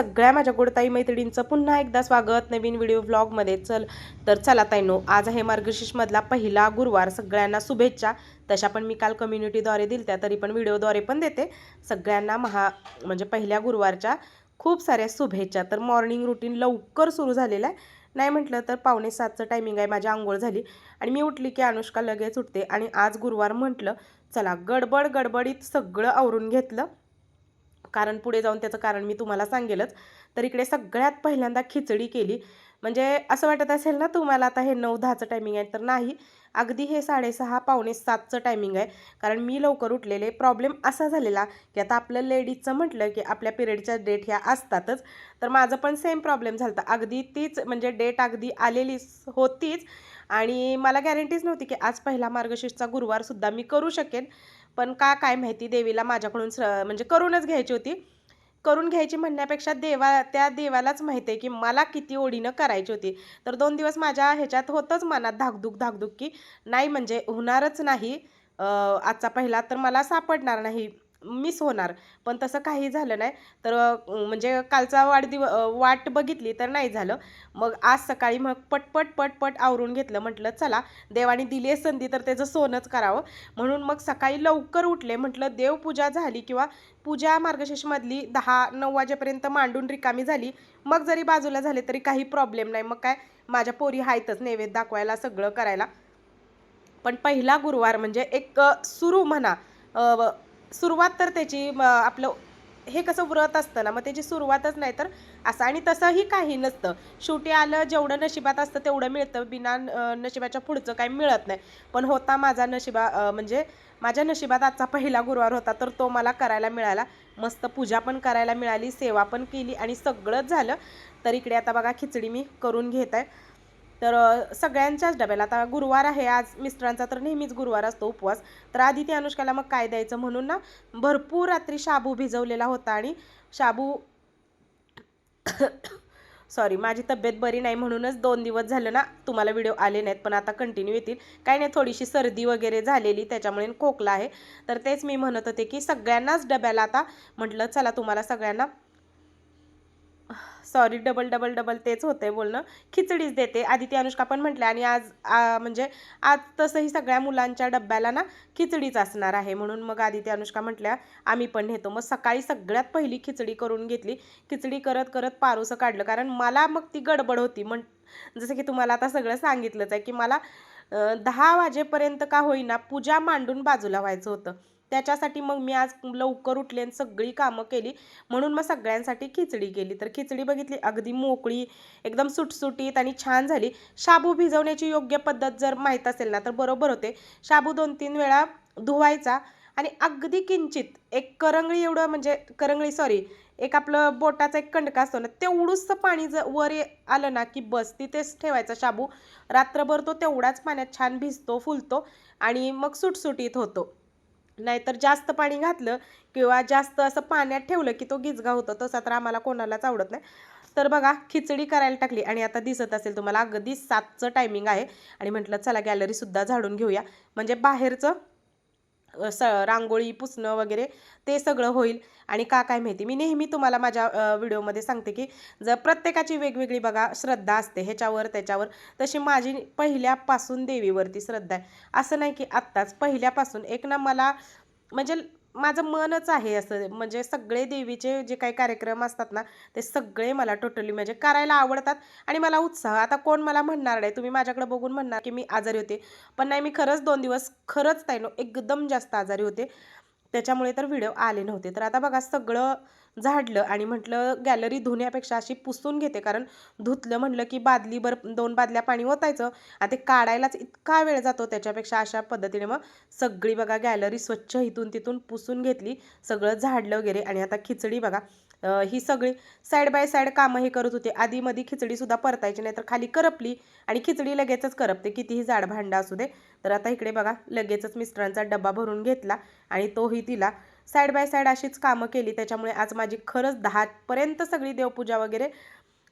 सगळ्या माझ्या गोडताई मैत्रिणींचं पुन्हा एकदा स्वागत नवीन व्हिडिओ व्लॉगमध्ये. चल तर चला ताईनो आज आहे मार्गशीर्षमधला पहिला गुरुवार. सगळ्यांना शुभेच्छा. तशा पण मी काल कम्युनिटीद्वारे दिलत्या तरी पण व्हिडिओद्वारे पण देते. सगळ्यांना महा म्हणजे पहिल्या गुरुवारच्या खूप साऱ्या शुभेच्छा. तर मॉर्निंग रुटीन लवकर सुरू झालेलं आहे. नाही म्हटलं तर पावणे सातचं टायमिंग आहे माझी आंघोळ झाली. आणि मी उठली की अनुष्का लगेच उठते. आणि आज गुरुवार म्हटलं चला गडबड गडबडीत सगळं आवरून घेतलं. कारण पुढे जाऊन त्याचं कारण मी तुम्हाला सांगेलच. तर इकडे सगळ्यात पहिल्यांदा खिचडी केली. म्हणजे असं वाटत असेल ना तुम्हाला आता हे नऊ दहाचं टायमिंग आहे तर नाही. अगदी हे साडेसहा पावणे सातचं टायमिंग आहे. कारण मी लवकर उठलेले. प्रॉब्लेम असा झालेला की आता आपलं लेडीजचं म्हटलं की आपल्या पिरियडच्या डेट ह्या असतातच. तर माझं पण सेम प्रॉब्लेम झाला होता अगदी तीच म्हणजे डेट अगदी आलेली होतीच. आणि मला गॅरंटीच नव्हती की आज पहिला मार्गशीर्षचा गुरुवारसुद्धा मी करू शकेन. पण का काय माहिती देवीला माझ्याकडून स म्हणजे करूनच घ्यायची होती. करून घ्यायची म्हणण्यापेक्षा देवा त्या देवालाच माहिती आहे की मला किती ओढीनं करायची होती. तर दोन दिवस माझ्या ह्याच्यात होतंच मनात धाकधूक धाकधूक की नाही म्हणजे होणारच नाही. आजचा पहिला तर मला सापडणार नाही. मिस होणार. पण तसं काही झालं नाही. तर म्हणजे कालचा वाढदिव वाट बघितली तर नाही झालं. मग आज सकाळी मग पटपट पटपट आवरून घेतलं. म्हटलं चला देवाने दिली आहे संधी तर त्याचं सोनंच करावं. म्हणून मग सकाळी लवकर उठले. म्हटलं देवपूजा झाली किंवा पूजा मार्गशीर्षमधली दहा नऊ वाजेपर्यंत मांडून रिकामी झाली. मग जरी बाजूला झाले तरी काही प्रॉब्लेम नाही. मग काय? माझ्या पोरी आहेतच नैवेद्य दाखवायला सगळं करायला. पण पहिला गुरुवार म्हणजे एक सुरू म्हणा. व- सुरुवात तर त्याची आपलं हे कसं व्रत असतं ना मग त्याची सुरुवातच नाही तर असं. आणि तसंही काही नसतं. शेवटी आलं जेवढं नशिबात असतं तेवढं मिळतं. बिना नशिबाच्या पुढचं काही मिळत नाही. पण होता माझा नशिबा म्हणजे माझ्या नशिबात आजचा पहिला गुरुवार होता तर तो मला करायला मिळाला. मस्त पूजा पण करायला मिळाली सेवा पण केली आणि सगळंच झालं. तर इकडे आता बघा खिचडी मी करून घेत आहे. तर सगळ्यांच्याच डब्याला. आता गुरुवार आहे आज मिस्टरांचा तर नेहमीच गुरुवार असतो उपवास. तर आधी ते अनुष्काला मग काय द्यायचं म्हणून ना भरपूर रात्री शाबू भिजवलेला होता आणि शाबू सॉरी माझी तब्येत बरी नाही म्हणूनच दोन दिवस झालं ना तुम्हाला व्हिडिओ आले नाहीत पण आता कंटिन्यू येतील. काही नाही थोडीशी सर्दी वगैरे झालेली त्याच्यामुळे खोकला आहे. तर तेच मी म्हणत होते की सगळ्यांनाच डब्याला आता म्हटलं चला तुम्हाला सगळ्यांना सॉरी डबल डबल डबल तेच होते बोलणं. खिचडीच देते. आधी ती अनुष्का पण म्हटल्या आणि आज म्हणजे आज तसंही सगळ्या मुलांच्या डब्याला ना खिचडीच असणार आहे. म्हणून मग आधी अनुष्का म्हटल्या आम्ही पण नेतो. मग सकाळी सगळ्यात पहिली खिचडी करून घेतली. खिचडी करत करत पारुसं काढलं. कारण मला मग ती गडबड होती. म्हण जसं की तुम्हाला आता सगळं सांगितलंच आहे की मला दहा वाजेपर्यंत का होईना पूजा मांडून बाजूला व्हायचं होतं. त्याच्यासाठी मग मी आज लवकर उठले आणि सगळी कामं केली. म्हणून मग सगळ्यांसाठी खिचडी केली. तर खिचडी बघितली अगदी मोकळी एकदम सुटसुटीत आणि छान झाली. शाबू भिजवण्याची योग्य पद्धत जर माहीत असेल ना तर बरोबर होते. शाबू दोन तीन वेळा धुवायचा आणि अगदी किंचित एक करंगळी एवढं म्हणजे करंगळी सॉरी एक आपलं बोटाचा एक कंडका असतो ना तेवढंसं पाणी जर वर ये- आलं ना की बस तिथेच ठेवायचा शाबू. रात्रभर तो तेवढाच पाण्यात छान भिजतो फुलतो आणि मग सुटसुटीत होतो. नाहीतर जास्त पाणी घातलं किंवा जास्त असं पाण्यात ठेवलं की तो गिजगा होतो. तसा तर आम्हाला कोणालाच आवडत नाही. तर बघा खिचडी करायला टाकली आणि आता दिसत असेल तुम्हाला अगदी सातचं टायमिंग आहे. आणि म्हटलं चला गॅलरीसुद्धा झाडून घेऊया. म्हणजे बाहेरचं स रांगोळी पुसणं वगैरे ते सगळं होईल. आणि का काय माहिती मी नेहमी तुम्हाला माझ्या व्हिडिओमध्ये सांगते की जर प्रत्येकाची वेगवेगळी बघा श्रद्धा असते ह्याच्यावर त्याच्यावर तशी माझी पहिल्यापासून देवीवरती श्रद्धा आहे. असं नाही की आत्ताच पहिल्यापासून. एक ना मला म्हणजे माझं मनच आहे असं. म्हणजे सगळे देवीचे जे काही कार्यक्रम असतात ना ते सगळे मला टोटली म्हणजे करायला आवडतात आणि मला उत्साह. आता कोण मला म्हणणार नाही? तुम्ही माझ्याकडे बघून म्हणणार की मी आजारी होते. पण नाही मी खरंच दोन दिवस खरंच ताईनो एकदम जास्त आजारी होते. त्याच्यामुळे तर व्हिडिओ आले नव्हते. तर आता बघा सगळं झाडलं आणि म्हटलं गॅलरी धुण्यापेक्षा अशी पुसून घेते. कारण धुतलं म्हटलं की बादलीभर दोन बादल्या पाणी ओतायचं आणि ते काढायलाच इतका वेळ जातो त्याच्यापेक्षा अशा पद्धतीने मग सगळी बघा गॅलरी स्वच्छ इथून तिथून पुसून घेतली सगळं झाडलं वगैरे आणि आता खिचडी बघा ही सगळी साईड बाय साईड कामं हे करत होते. आधीमध्ये खिचडीसुद्धा परतायची नाही तर खाली करपली आणि खिचडी लगेचच करपते. कितीही जाड भांडा असू दे. तर आता इकडे बघा लगेचच मिस्टरांचा डबा भरून घेतला आणि तोही तिला साईड बाय साईड अशीच कामं केली. त्याच्यामुळे आज माझी खरंच दहापर्यंत सगळी देवपूजा वगैरे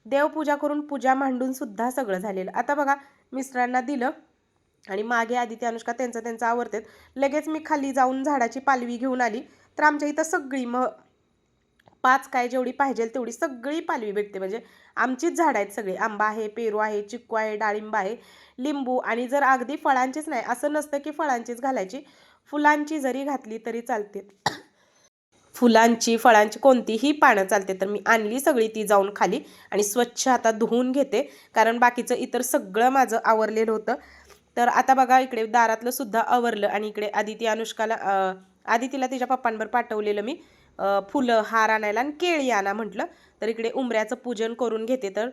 देवपूजा करून पूजा मांडून सुद्धा सगळं झालेलं. आता बघा मिस्टरांना दिलं आणि मागे आदित्य अनुष्का त्यांचं त्यांचं आवडतात लगेच मी खाली जाऊन झाडाची पालवी घेऊन आली. तर आमच्या इथं सगळी मग पाच काय जेवढी पाहिजे तेवढी सगळी पालवी भेटते. म्हणजे आमचीच झाडं आहेत सगळी. आंबा आहे पेरू आहे चिक्कू आहे डाळिंब आहे लिंबू. आणि जर अगदी फळांचीच नाही असं नसतं की फळांचीच घालायची. फुलांची जरी घातली तरी चालते. फुलांची फळांची कोणतीही पानं चालते तर मी आणली सगळी ती जाऊन खाली आणि स्वच्छ आता धुवून घेते. कारण बाकीचं इतर सगळं माझं आवरलेलं होतं. तर आता बघा इकडे दारातलं सुद्धा आवरलं आणि इकडे आदिती अनुष्काला आदितीला तिच्या पप्पांवर पाठवलेलं मी फुलं हार आणायला आणि केळी आणा म्हटलं. तर इकडे उंबऱ्याचं पूजन करून घेते. तर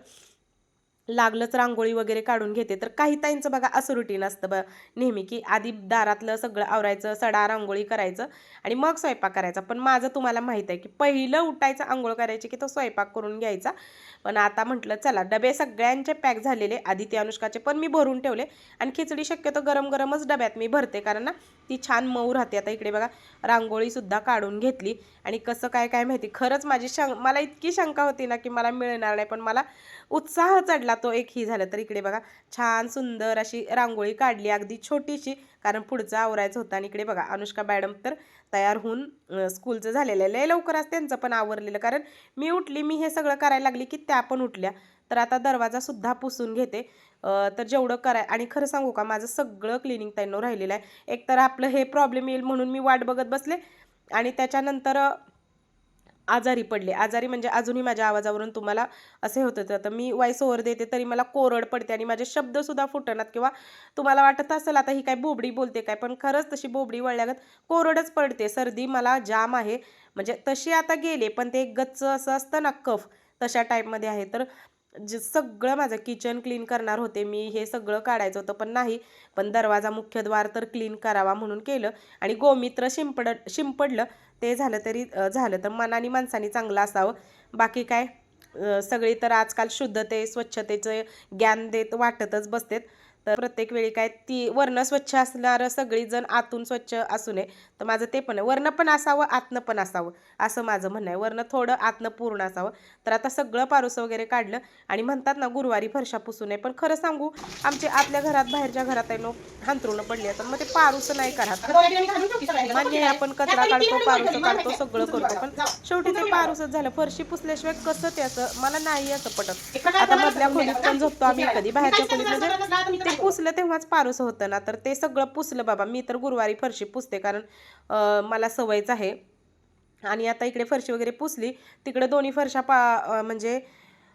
लागलंच रांगोळी वगैरे काढून घेते. तर काही ताईंचं बघा असं रुटीन असतं बघ नेहमी की आधी दारातलं सगळं आवरायचं सडा रांगोळी करायचं आणि मग स्वयंपाक करायचा. पण माझं तुम्हाला माहीत आहे की पहिलं उठायचं आंघोळ करायची की तो स्वयंपाक करून घ्यायचा. पण आता म्हटलं चला डबे सगळ्यांचे पॅक झालेले आधी ते अनुष्काचे पण मी भरून ठेवले. आणि खिचडी शक्यतो गरम गरमच डब्यात मी भरते. कारण ना ती छान मऊ राहते. आता इकडे बघा रांगोळीसुद्धा काढून घेतली. आणि कसं काय काय माहिती? खरंच माझी शं मला इतकी शंका होती ना की मला मिळणार नाही पण मला उत्साह चढला तो एक ही झालं. तर इकडे बघा छान सुंदर अशी रांगोळी काढली अगदी छोटीशी कारण पुढचं आवरायचं होतं. आणि इकडे बघा अनुष्का मॅडम तर तयार होऊन स्कूलचं झालेलं आहे. लय लवकरच त्यांचं पण आवरलेलं. कारण मी उठली मी हे सगळं करायला लागली की त्या पण उठल्या. तर आता दरवाजासुद्धा पुसून घेते. तर जेवढं कराय आणि खरं सांगू का माझं सगळं क्लिनिंग त्यांना राहिलेलं आहे. एकतर आपलं हे प्रॉब्लेम येईल म्हणून मी वाट बघत बसले. आणि त्याच्यानंतर आजारी पडले. आजारी म्हणजे अजूनही माझ्या आवाजावरून तुम्हाला असे होत होतं तर मी वाईस ओव्हर देते तरी मला कोरड पडते आणि माझे शब्दसुद्धा फुटणार किंवा तुम्हाला वाटत असेल आता ही काय बोबडी बोलते काय पण खरंच तशी बोबडी वळल्यागत कोरडच पडते. सर्दी मला जाम आहे. म्हणजे तशी आता गेले पण ते गच्च असं असतं ना कफ तशा टाईपमध्ये आहे. तर जे सगळं माझं किचन क्लीन करणार होते मी हे सगळं काढायचं होतं पण नाही. पण दरवाजा मुख्यद्वार तर क्लीन करावा म्हणून केलं. आणि गोमित्र शिंपड शिंपडलं ते झालं तरी झालं. तर मनाने माणसाने चांगलं असावं. बाकी काय? सगळी तर आजकाल शुद्धते स्वच्छतेचं ज्ञान देत वाटतच बसतेत. तर प्रत्येक वेळी काय ती वर्ण स्वच्छ असणारं सगळीजण आतून स्वच्छ असू नये. तर माझं ते पण आहे. वर्ण पण असावं आतनं पण असावं असं माझं म्हणणं आहे. वर्ण थोडं आतनं पूर्ण असावं. तर आता सगळं पारुसं वगैरे काढलं आणि म्हणतात ना गुरुवारी फरशा पुसू नये. पण खरं सांगू आमचे आतल्या घरात बाहेरच्या घरात आहे नो हांतरून पडले तर मग ते पारुसं नाही करत. म्हणजे आपण कचरा काढतो पारुसं काढतो सगळं करतो. पण शेवटी ते पारूसच झालं. फरशी पुसल्याशिवाय कसं ते असं मला नाही असं पटत. आता मधल्या खोलीत पण झोपतो आम्ही कधी. बाहेरच्या खोलीत म्हणजे पुसलं तेव्हाच पारूस होतं ना. तर ते सगळं पुसलं बाबा. मी तर गुरुवारी फरशी पुसते कारण मला सवयच आहे. आणि आता इकडे फरशी वगैरे पुसली. तिकडे दोन्ही फरशा पा म्हणजे म्हणजे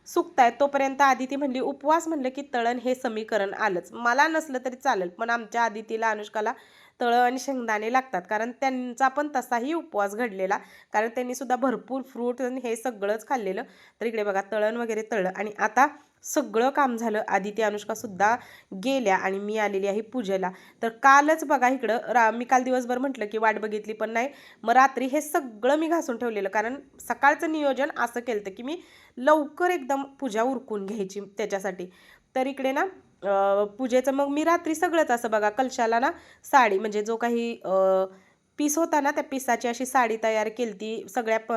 सुकतायत. तोपर्यंत आदिती म्हणली उपवास म्हणलं की तळण हे समीकरण आलंच. मला नसलं तरी चालेल पण आमच्या आदितीला अनुष्काला तळं आणि शेंगदाणे लागतात. कारण त्यांचा पण तसाही उपवास घडलेला. कारण त्यांनीसुद्धा भरपूर फ्रूट हे सगळंच खाल्लेलं. तर इकडे बघा तळण वगैरे तळलं. आणि आता सगळं काम झालं. आदिती अनुष्कासुद्धा गेल्या आणि मी आलेली आहे पूजेला. तर कालच बघा इकडं रा मी काल दिवसभर म्हटलं की वाट बघितली पण नाही मग रात्री हे सगळं मी घासून ठेवलेलं. कारण सकाळचं नियोजन असं केलं होतं की मी लवकर एकदम पूजा उरकून घ्यायची त्याच्यासाठी. तर इकडे ना पूजेचं मग मी रात्री सगळंच असं बघा कलशाला ना साडी म्हणजे जो काही पीस होता ना त्या पिसाची अशी साडी तयार केली ती सगळ्या प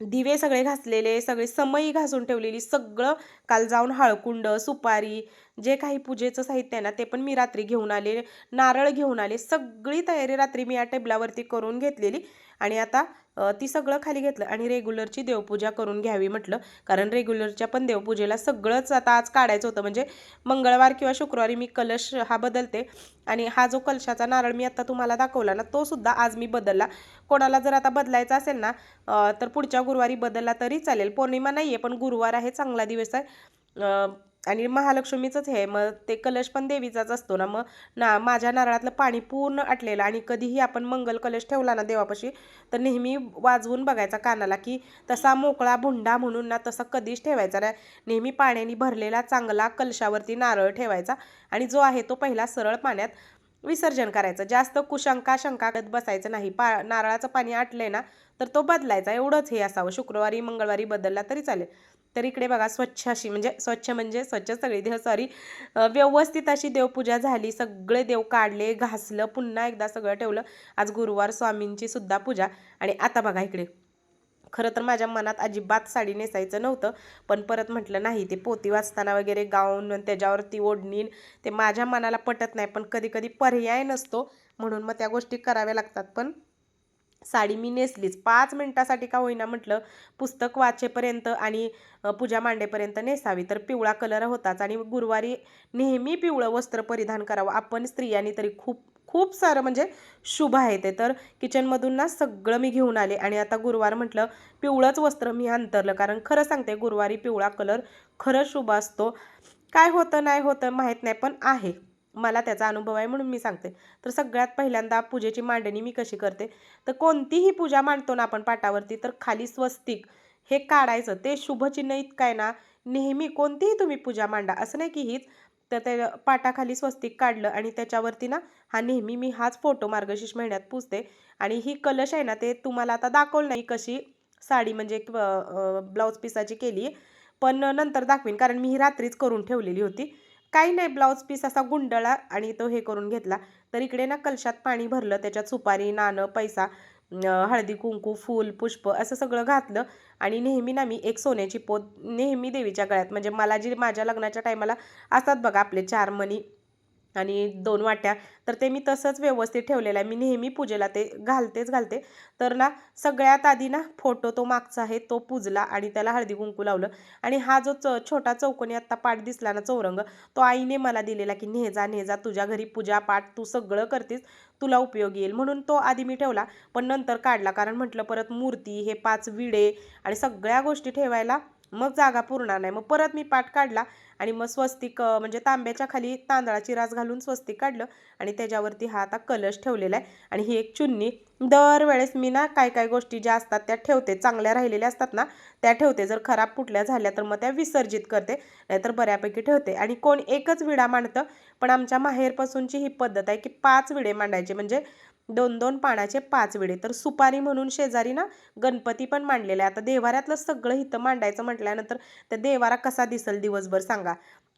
दिवे सगळे घासलेले सगळे समई घासून ठेवलेली सगळं काल जाऊन हळकुंड सुपारी जे काही पूजेचं साहित्य आहे ना ते पण मी रात्री घेऊन आले नारळ घेऊन आले सगळी तयारी रात्री मी या टेबलावरती करून घेतलेली. आणि आता ती सगळं खाली घेतलं आणि रेग्युलरची देवपूजा करून घ्यावी म्हटलं. कारण रेग्युलरच्या पण देवपूजेला सगळंच आता आज काढायचं होतं. म्हणजे मंगळवार किंवा शुक्रवारी मी कलश हा बदलते आणि हा जो कलशाचा नारळ मी आता तुम्हाला दाखवला ना तो सुद्धा आज मी बदलला. कोणाला जर आता बदलायचा असेल ना तर पुढच्या गुरुवारी बदलला तरी चालेल. पौर्णिमा नाही आहे पण गुरुवार आहे चांगला दिवस आहे. आणि महालक्ष्मीचंच हे मग ते कलश पण देवीचाच असतो ना मग ना माझ्या नारळातलं पाणी पूर्ण आटलेलं आणि कधीही आपण मंगल कलश ठेवला ना देवापाशी तर नेहमी वाजवून बघायचा कानाला की तसा मोकळा भुंडा म्हणून ना तसा कधीच ठेवायचा नाही. नेहमी पाण्याने भरलेला चांगला कलशावरती नारळ ठेवायचा आणि जो आहे तो पहिला सरळ पाण्यात विसर्जन करायचं. जास्त कुशंका शंका करत बसायचं नाही. पा नारळाचं पाणी आटलंय ना तर तो बदलायचा. एवढंच हे असावं. शुक्रवारी मंगळवारी बदलला तरी चालेल. तर इकडे बघा स्वच्छ अशी म्हणजे स्वच्छ म्हणजे स्वच्छ सगळी देव सॉरी व्यवस्थित अशी देवपूजा झाली सगळे देव काढले घासलं पुन्हा एकदा सगळं ठेवलं. आज गुरुवार स्वामींची सुद्धा पूजा. आणि आता बघा इकडे. खरं तर माझ्या मनात अजिबात साडी नेसायचं नव्हतं पण परत म्हटलं नाही ते पोती वाचताना वगैरे गाऊन त्याच्यावरती ओढणी ते माझ्या मनाला पटत नाही. पण कधी कधी पर्याय नसतो म्हणून मग त्या गोष्टी कराव्या लागतात. पण साडी मी नेसलीच. पाच मिनटासाठी का होईना म्हटलं पुस्तक वाचेपर्यंत आणि पूजा मांडेपर्यंत नेसावी. तर पिवळा कलर होताच आणि गुरुवारी नेहमी पिवळं वस्त्र परिधान करावं. आपण स्त्रियांनी तरी खूप खूप सारं म्हणजे शुभ आहे ते. तर किचनमधून ना सगळं मी घेऊन आले आणि आता गुरुवार म्हटलं पिवळंच वस्त्र मी अंतरलं कारण खरं सांगते गुरुवारी पिवळा कलर खरं शुभ असतो. काय होतं नाही होतं माहीत नाही पण आहे. मला त्याचा अनुभव आहे म्हणून मी सांगते. तर सगळ्यात पहिल्यांदा पूजेची मांडणी मी कशी करते? तर कोणतीही पूजा मांडतो ना आपण पाटावरती तर खाली स्वस्तिक हे काढायचं. ते शुभचिन्ह इतकं आहे ना नेहमी कोणतीही तुम्ही पूजा मांडा. असं नाही की हीच तर ते पाटाखाली स्वस्तिक काढलं आणि त्याच्यावरती ना हा नेहमी मी हाच फोटो मार्गशीर्ष महिन्यात पुजते आणि ही कलश आहे ना ते तुम्हाला आता दाखवलं नाही कशी साडी म्हणजे ब्लाऊज पिसाची केली पण नंतर दाखवीन कारण मी ही रात्रीच करून ठेवलेली होती. काही नाही ब्लाऊज पीस असा गुंडळा आणि तो हे करून घेतला. तर इकडे ना कलशात पाणी भरलं त्याच्यात सुपारी नाणं पैसा हळदी कुंकू फूल पुष्प असं सगळं घातलं आणि नेहमी ना मी एक सोन्याची पोत नेहमी देवीच्या गळ्यात. म्हणजे मला जी माझ्या लग्नाच्या टायमाला असतात बघा आपले चार मणी आणि दोन वाट्या. तर ते मी तसंच व्यवस्थित ठेवलेलं आहे. मी नेहमी पूजेला ते घालतेच घालते. तर ना सगळ्यात आधी ना फोटो तो मागचा आहे तो पुजला आणि त्याला हळदी कुंकू लावलं. आणि हा जो च छोटा चौकोनी आत्ता पाठ दिसला ना चौरंग तो आईने मला दिलेला की नेजा नेजा तुझ्या घरी पूजा पाठ तू सगळं करतेस तुला उपयोग येईल. म्हणून तो आधी मी ठेवला पण नंतर काढला. कारण म्हटलं परत मूर्ती हे पाच विडे आणि सगळ्या गोष्टी ठेवायला मग जागा पुरणार नाही. मग परत मी पाठ काढला आणि मग स्वस्तिक म्हणजे तांब्याच्या खाली तांदळाची रास घालून स्वस्तिक काढलं आणि त्याच्यावरती हा आता कलश ठेवलेला आहे. आणि ही एक चुन्नी. दरवेळेस मी ना काय काय गोष्टी ज्या असतात त्या ठेवते चांगल्या राहिलेल्या असतात ना त्या ठेवते. जर खराब कुठल्या झाल्या तर मग त्या विसर्जित करते नाहीतर बऱ्यापैकी ठेवते. आणि कोण एकच विडा मांडतं पण आमच्या माहेरपासूनची ही पद्धत आहे की पाच विडे मांडायचे. म्हणजे दोन दोन पानाचे पाच विडे. तर सुपारी म्हणून शेजारी ना गणपती पण मांडलेला आहे. आता देवाऱ्यातलं सगळं इथं मांडायचं म्हटल्यानंतर त्या देवारा कसा दिसल दिवसभर सांगा.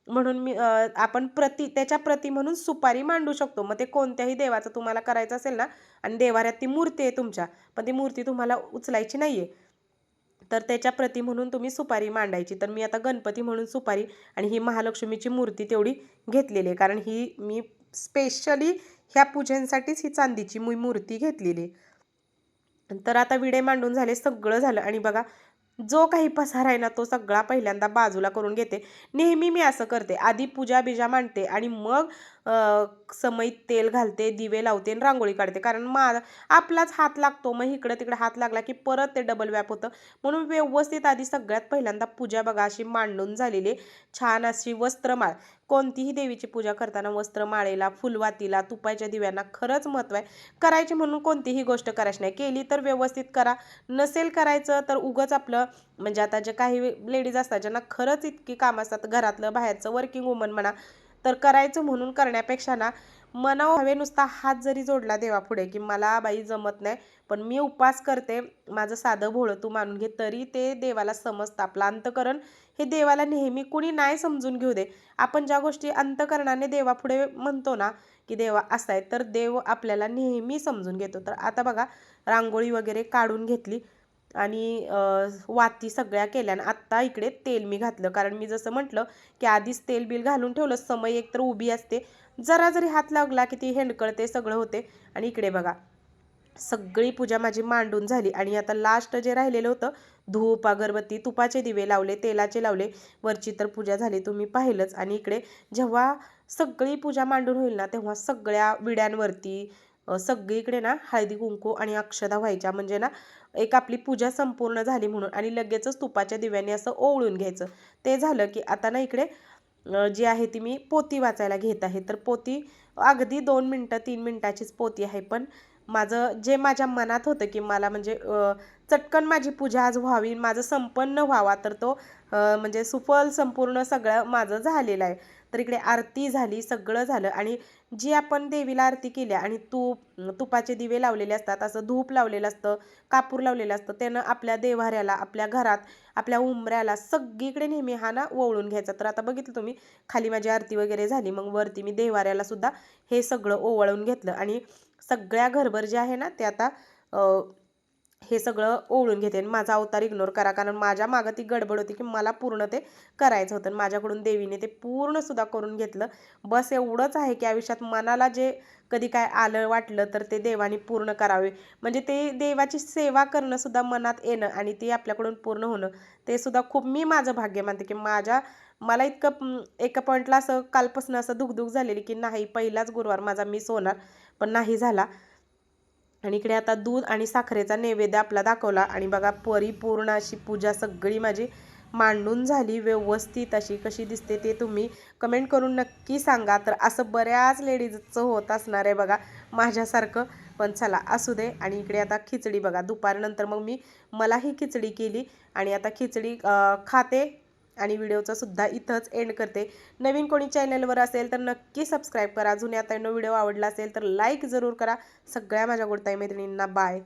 म्हणून मी आपण प्रति त्याच्या प्रती म्हणून सुपारी मांडू शकतो. मग ते कोणत्याही देवाचं तुम्हाला करायचं असेल ना आणि देवाऱ्यात ती मूर्ती आहे तुमच्या पण ती मूर्ती तुम्हाला उचलायची नाही आहे तर त्याच्या प्रती म्हणून तुम्ही सुपारी मांडायची. तर मी आता गणपती म्हणून सुपारी आणि ही महालक्ष्मीची मूर्ती तेवढी घेतलेली आहे. कारण ही मी स्पेशली ह्या पूजेंसाठीच ही चांदीची मी मूर्ती घेतलेली. तर आता विडे मांडून झाले सगळं झालं. आणि बघा जो काही पसार आहे ना तो सगळा पहिल्यांदा बाजूला करून घेते. नेहमी मी असं करते. आधी पूजा बिजा मांडते आणि मग समईत तेल घालते दिवे लावते आणि रांगोळी काढते. कारण मा आपलाच हात लागतो. मग इकडं तिकडं हात लागला की परत ते डबल व्याप होतं. म्हणून व्यवस्थित आधी सगळ्यात पहिल्यांदा पूजा बघा अशी मांडून झालेली आहे. छान अशी वस्त्रमाळ. कोणतीही देवीची पूजा करताना वस्त्रमाळेला फुलवातीला तुपाच्या दिव्यांना खरंच महत्त्व आहे. करायची म्हणून कोणतीही गोष्ट करायची नाही. केली तर व्यवस्थित करा. नसेल करायचं तर उगंच आपलं म्हणजे आता जे काही लेडीज असतात ज्यांना खरंच इतकी काम असतात घरातलं बाहेरचं वर्किंग वुमन म्हणा तर करायचं म्हणून करण्यापेक्षा ना मनाव हवे नुसता हात जरी जोडला देवापुढे की मला बाई जमत नाही पण मी उपवास करते माझं साधं भोळं तू मानून घे तरी ते देवाला समजतं. आपलं अंतकरण हे देवाला नेहमी कुणी नाही समजून घेऊ दे. आपण ज्या गोष्टी अंतकरणाने देवापुढे म्हणतो ना की देवा असा आहे तर देव आपल्याला नेहमी समजून घेतो. तर आता बघा रांगोळी वगैरे काढून घेतली आणि वाती सगळ्या केल्या आणि आत्ता इकडे तेल मी घातलं. कारण मी जसं म्हटलं की आधीच तेल बिल घालून ठेवलं समय एकतर उभी असते. जरा जरी हात लागला की ती हेंडकळते सगळं होते. आणि इकडे बघा सगळी पूजा माझी मांडून झाली. आणि आता लास्ट जे राहिलेलं होतं धूप अगरबत्ती तुपाचे दिवे लावले तेलाचे लावले वरची तर पूजा झाली तुम्ही पाहिलंच. आणि इकडे जेव्हा सगळी पूजा मांडून होईल ना तेव्हा सगळ्या विड्यांवरती सगळीकडे ना हळदी कुंकू आणि अक्षदा व्हायच्या. म्हणजे ना एक आपली पूजा संपूर्ण झाली म्हणून आणि लगेचच तुपाच्या दिव्याने असं ओवळून घ्यायचं. ते झालं की आता ना इकडे जी आहे ती मी पोती वाचायला घेत आहे. तर पोती अगदी दोन मिनटं तीन मिनटाचीच पोती आहे. पण माझं जे माझ्या मनात होतं की मला म्हणजे चटकन माझी पूजा आज व्हावी माझं संपन्न व्हावा तर तो म्हणजे सुफल संपूर्ण सगळं माझं झालेलं आहे. तर इकडे आरती झाली सगळं झालं आणि जी आपण देवीला आरती केली आणि तूप तुपाचे दिवे लावलेले असतात असं धूप लावलेलं असतं कापूर लावलेलं असतं त्यानं आपल्या देव्हाऱ्याला आपल्या घरात आपल्या उंबऱ्याला सगळीकडे नेहमी हा ना ओवळून घ्यायचा. तर आता बघितलं तुम्ही खाली माझी आरती वगैरे झाली मग वरती मी देव्हाऱ्याला सुद्धा हे सगळं ओवळून घेतलं आणि सगळ्या घरभर जे आहे ना ते आता हे सगळं ओळून घेते आणि माझा अवतार इग्नोर करा. कारण माझ्या मागं ती गडबड होती की मला पूर्ण ते करायचं होतं. आणि माझ्याकडून देवीने ते पूर्णसुद्धा करून घेतलं. बस एवढंच आहे की आयुष्यात मनाला जे कधी काय आलं वाटलं तर ते देवाने पूर्ण करावे. म्हणजे ते देवाची सेवा करणं सुद्धा मनात येणं आणि ती आपल्याकडून पूर्ण होणं ते सुद्धा खूप मी माझं भाग्य मानते की माझ्या मला इतकं एका पॉईंटला असं कालपासून असं दुखदुख झालेली की नाही पहिलाच गुरुवार माझा मिस होणार. पण नाही झाला. आणि इकडे आता दूध आणि साखरेचा नैवेद्य आपला दाखवला. आणि बघा परिपूर्ण अशी पूजा सगळी माझी मांडून झाली. व्यवस्थित अशी कशी दिसते ते तुम्ही कमेंट करून नक्की सांगा. तर असं बऱ्याच लेडीजचं होत असणार आहे बघा माझ्यासारखं. पण चला असू दे. आणि इकडे आता खिचडी बघा दुपारनंतर मग मी मलाही खिचडी केली. आणि आता खिचडी खाते. आणि व्हिडिओचं सुद्धा इथंच एंड करते. नवीन कोणी चॅनलवर असेल तर नक्की सबस्क्राईब करा. जुन्या ताईंनो व्हिडिओ आवडला असेल तर लाईक जरूर करा. सगळ्या माझ्या गोडताई मैत्रिणींना बाय